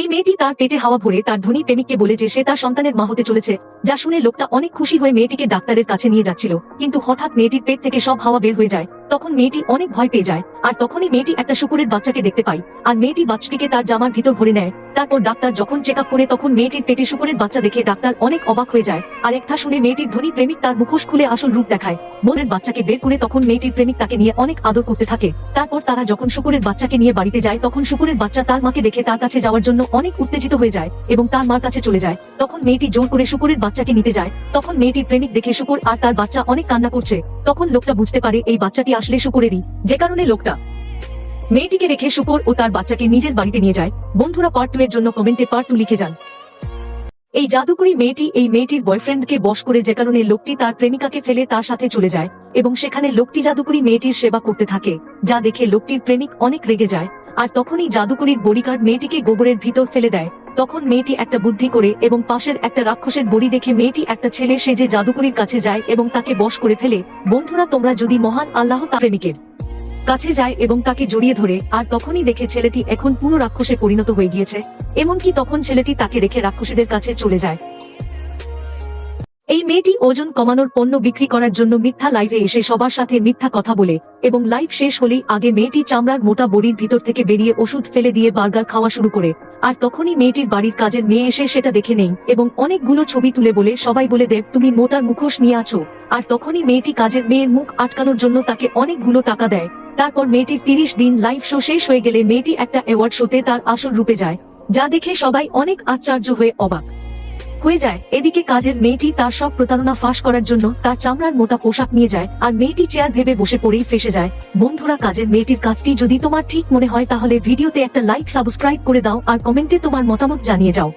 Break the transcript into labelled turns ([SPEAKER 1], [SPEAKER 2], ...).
[SPEAKER 1] এই মেয়েটি তার পেটে হাওয়া ভরে তার ধনী প্রেমিককে বলে যে সে তার সন্তানের মা হতে চলেছে, যা শুনে লোকটা অনেক খুশি হয়ে মেয়েটিকে ডাক্তারের কাছে নিয়ে যাচ্ছিল। কিন্তু হঠাৎ মেয়েটির পেট থেকে সব হাওয়া বের হয়ে যায়। তখন মেয়েটি অনেক ভয় পেয়ে যায়, আর তখনই মেয়েটি একটা শুকুরের বাচ্চাকে দেখতে পায়, আর মেয়েটি বাচ্চাটিকে তার জামার ভিতর ভরে নেয়। তারপর ডাক্তার যখন চেক করে তখন মেয়েটির পেটে শুকুরের বাচ্চা দেখে ডাক্তার অনেক অবাক হয়ে যায়, আর একটা শুনে মেয়েটির ধনী প্রেমিক তার মুখোশ খুলে আসল রূপ দেখায়। বোনের বাচ্চাকে বের করে তখন মেয়েটির প্রেমিক তাকে নিয়ে অনেক আদর করতে থাকে। তারপর তারা যখন শুকুরের বাচ্চাকে নিয়ে বাড়িতে যায়, তখন শুকুরের বাচ্চা তার মাকে দেখে তার কাছে যাওয়ার জন্য অনেক উত্তেজিত হয়ে যায় এবং তার মার কাছে চলে যায়। তখন মেয়েটি জোর করে শুকুরের বাচ্চাকে নিতে যায়। তখন মেয়েটির প্রেমিক দেখে শুকুর আর তার বাচ্চা অনেক কান্না করছে। তখন লোকটা বুঝতে পারে এই বাচ্চাটি আসলে শুকুরেরই, যে কারণে লোকটা। মেয়েটিকে রেখে শুকুর ও তার বাচ্চাকে নিজের বাড়িতে নিয়ে যায়। বন্ধুরা পার্ট টু এর জন্য কমেন্টে পার্ট টু লিখে যান। এই জাদুকরি মেয়েটি এই মেয়েটির বয়ফ্রেন্ডকে বশ করে যে কারণে লোকটি তার প্রেমিকাকে ফেলে তার সাথে চলে যায় এবং সেখানে লোকটি জাদুকরি মেয়েটির সেবা করতে থাকে, যা দেখে লোকটির প্রেমিক অনেক রেগে যায়। আর তখনই জাদুকরির বডিগার্ড মেয়েটিকে গোবরের ভিতর ফেলে দেয়। তখন মেয়েটি একটা বুদ্ধি করে এবং পাশের একটা রাক্ষসের বড়ি দেখে মেয়েটি একটা ছেলে সেজে জাদুকরির কাছে যায় এবং তাকে বশ করে ফেলে, বন্ধুরা, তোমরা যদি মহান আল্লাহ তার প্রেমিকের কাছে যায় এবং তাকে জড়িয়ে ধরে, আর তখনই দেখে ছেলেটি এখন পুরো রাক্ষসে পরিণত হয়ে গিয়েছে, এমনকি তখন ছেলেটি তাকে রেখে রাক্ষসীদের কাছে চলে যায়। এই মেয়েটি ওজন কমানোর পণ্য বিক্রি করার জন্য মিথ্যা লাইভে এসে সবার সাথে মিথ্যা কথা বলে এবং লাইভ শেষ হলেই আগে মেয়েটি চামড়ার মোটা বড়ির ভিতর থেকে বেরিয়ে ওষুধ ফেলে দিয়ে বার্গার খাওয়া শুরু করে। আর তখনই মেয়েটির বাড়ির কাজের মেয়ে এসে সেটা দেখে নেই এবং অনেকগুলো ছবি তুলে বলে, সবাই বলে, দেব, তুমি মোটার মুখোশ নিয়ে আছো। আর তখনই মেয়েটি কাজের মেয়ের মুখ আটকানোর জন্য তাকে অনেকগুলো টাকা দেয়। তারপর মেয়েটির তিরিশ দিন লাইভ শো শেষ হয়ে গেলে মেয়েটি একটা অ্যাওয়ার্ড শোতে তার আসল রূপে যায়, যা দেখে সবাই অনেক আশ্চর্য হয়ে অবাক। হয়ে যায়। এদিকে কাজের মেয়েটি তার সব প্রতারণা ফাঁস করার জন্য তার চামড়ার মোটা পোশাক নিয়ে যায় আর মেয়েটি চেয়ার ভেবে বসে পড়েই ফেসে যায়। বন্ধুরা, কাজের মেয়েটির কাজটি যদি তোমার ঠিক মনে হয় তাহলে ভিডিওতে একটা লাইক সাবস্ক্রাইব করে দাও আর কমেন্টে তোমার মতামত জানিয়ে যাও।